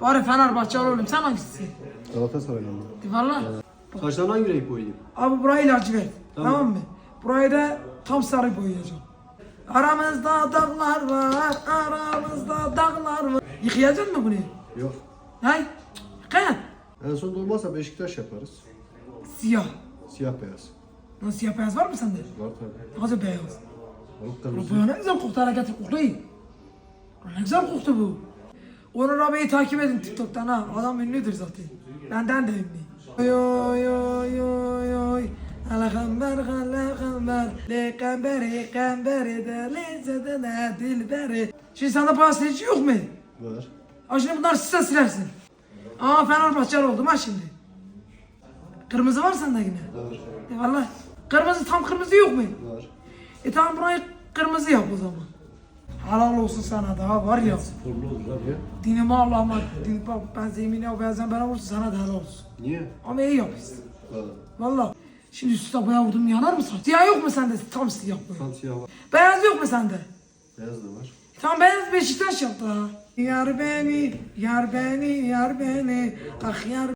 Bari Fenerbahçeli oğlum sen hangisisin? Galatasaray'ın mı? Valla. Saçlarına hangi renk boyayayım? Abi burayı lacivert. Tamam. Tamam. mı? Burayı da tam sarı boyayacağım. Aramızda dağlar var, aramızda dağlar var. Yıkayacak mı bunu? Yok. Hay? Yıkayan. En son olmazsa Beşiktaş yaparız. Siyah. Siyah beyaz. Nasıl siyah beyaz var mı sende? Var tabii. Nasıl beyaz? Bu ne güzel koktu hareketi koktu. Ne güzel koktu bu. Onur abiyi takip edin TikTok'tan ha. Adam ünlüdür zaten. Benden de ünlü. Oy oy oy oy oy. Alhamber alhamber. Le kamberi kamberi de lezzete de dilberi. Şimdi sende pastacı yok mu? Var. Ha şimdi bunları size silersin. Aa Fenerbahçeli oldum ha şimdi. Kırmızı var sende yine. Var. E valla. Kırmızı tam kırmızı yok mu? Var. E tamam burayı kırmızı yap o zaman. Halal olsun sana daha var ya. Sporlu olur abi ya. Dinime Allah'ıma din, bak ben zemine bazen bana olsun sana da helal olsun. Niye? Ama iyi yapıyorsun. Var. Valla. Şimdi üstüne boya vurdum yanar mı saç? Siyah yok mu sende? Tam siyah boya. Tam siyah var. Beyaz yok mu sende? Beyaz da var. Tamam beyaz Beşiktaş yaptı ha. Yar beni, yar beni, yar beni, ah yar